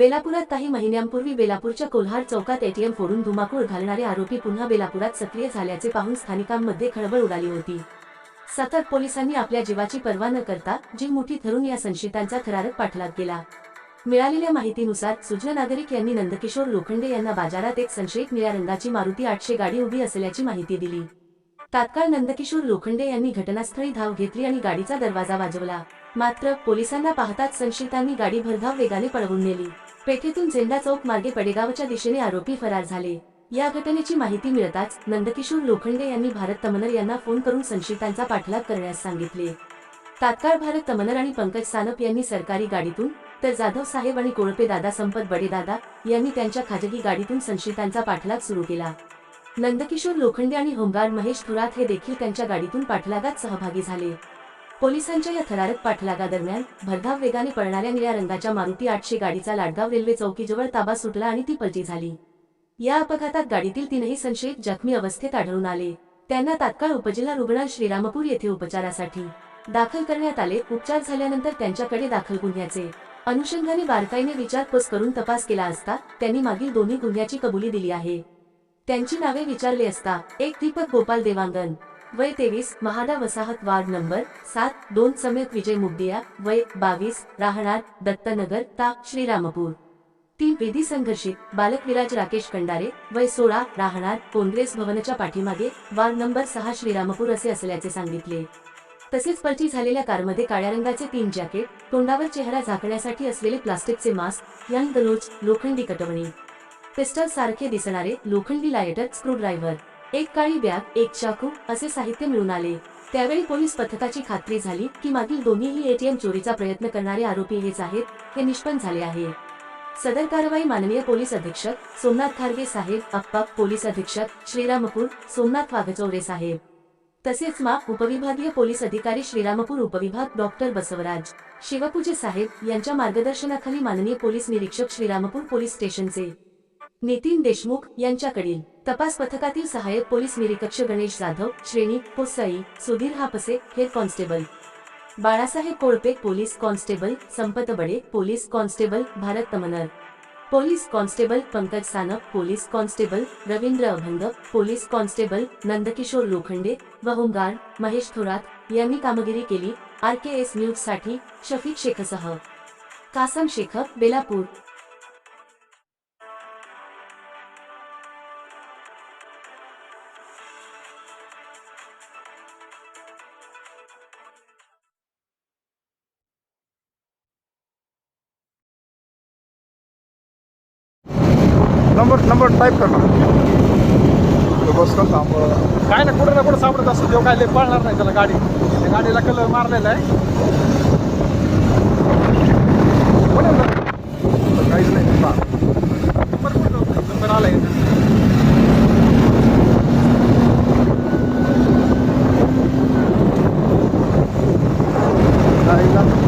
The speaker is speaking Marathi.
बेलापुरात काही महिन्यांपूर्वी बेलापूरच्या कोल्हार चौकात एटीएम फोडून धुमाकूळ घालणारे आरोपी पुन्हा बेलापुरात सक्रिय झाल्याचे पाहून स्थानिकांमध्ये खळबळ उडाली होती. सतत पोलिसांनी आपल्या जीवाची पर्वा न करता जीव मुठी धरून या संशयितांचा थरारक पाठलाग केला. मिळालेल्या माहितीनुसार सुजन नागरिक यांनी नंदकिशोर लोखंडे यांना बाजारात एक संशयित निळ्या रंगाची मारुती आठशे गाडी उभी असल्याची माहिती दिली. तात्काळ नंदकिशोर लोखंडे यांनी घटनास्थळी धाव घेतली आणि गाडीचा दरवाजा वाजवला. मात्र पोलिसांना पाहताच संशयितांनी गाडी भरधाव वेगाने पळवून नेली. पेठेतून झेंडा चौक मार्गे पडेगावच्या दिशेने आरोपी फरार झाले. या घटनेची माहिती मिळताच नंदकिशोर लोखंडे यांनी भारत तमनर यांना फोन करून संशयितांचा पाठलाग करण्यास सांगितले. तात्काळ भारत तमनर आणि पंकज सानप यांनी सरकारी गाडीतून तर जाधव साहेब आणि कोळपे दादा संपत बडेदादा यांनी त्यांच्या खाजगी गाडीतून संशयितांचा पाठलाग सुरू केला. नंदकिशोर लोखंडे आणि होमगार्ड महेश थुरात हे देखील त्यांच्या गाडीतून पाठलागात सहभागी झाले. पोलिसांच्या या थरारक पाठलागादरम्यान भरधाव वेगाने पळणाऱ्या निळ्या रंगाच्या मारुती आठशे गाडीचा लाडगाव रेल्वे चौकीजवळ ताबा सुटला आणि ती पलटी झाली. या अपघातात गाडीतील तीनही संशयित जखमी अवस्थेत आढळून आले. त्यांना तात्काळ उपजिल्हा रुग्णाल श्रीरामपूर येथे उपचारासाठी दाखल करण्यात आले. उपचार झाल्यानंतर त्यांच्याकडे दाखल गुन्ह्याचे अनुषंगाने बारकाईने विचारपूस करून तपास केला असता त्यांनी मागील दोन्ही गुन्ह्याची कबुली दिली आहे. त्यांची नावे विचारली असता एक दीपक गोपाल देवांगन वय तेवीस महादा वसाहत वार्ड नंबर सात दोन समेत विजय मुगदिया वय बावीस राहणार दत्तनगर ता श्रीरामपूर. तीन वेदी संघर्षित बालकविराज राकेश कंडारे वय सोळा राहणार काँग्रेस भवनच्या पाठीमागे वार्ड नंबर सहा श्रीरामपूर असे असल्याचे सांगितले. तसेच पर्ची झालेल्या कारमध्ये काळ्या रंगाचे तीन जॅकेट तोंडावर चेहरा झाकण्यासाठी असलेले प्लास्टिकचे मास्क यंग गलोच लोखंडी कटवणी. पिस्टल सारखे दिसणारे लोखंडी लायटर स्क्रूड्रायव्हर. एक काळी बॅग एक चाकू असे साहित्य मिळून आले. त्यावेळी पोलीस पथकाची खात्री झाली की मागील दोन्हीही एटीएम चोरीचा प्रयत्न करणारे आरोपी हेच आहेत हे निष्पन्न झाले आहे. सदर कारवाई माननीय पोलीस अधीक्षक सोमनाथ खारगे साहेब अप्पा पोलीस अधीक्षक श्रीरामपूर सोमनाथ वाघचौरे साहेब. तसेच मा उपविभागीय पोलीस अधिकारी श्रीरामपूर उपविभाग डॉक्टर बसवराज शिवपूजे साहेब यांच्या मार्गदर्शनाखाली माननीय पोलीस निरीक्षक श्रीरामपूर पोलीस स्टेशनचे. नितीन देशमुख यांच्याकडील तपास पथकातील सहाय्यक पोलीस निरीक्षक गणेश जाधव श्रेणी पोसाई Sudhir Hapse head constable. Balasaheb Kolpe police constable Sampat Bade police constable Bharat Tamnar police constable Pankaj Sanap police constable Ravindra Abhang police constable Nandkishor Lokhande व होमगार्ड महेश थोरात यांनी कामगिरी केली. आर के एस न्यूजसाठी Shafiq शेखसह. Kasam Shaikh Belapur. Number number type कर. ना तो बस का थांब काय ना कुठं ना कुठं सापडत असतो. तेव्हा काय लय पळणार नाही त्याला गाडी. त्या गाडीला कलर मारलेला आहे. कोणी काहीच नाही. नंबर कुठं नंबर फोन कर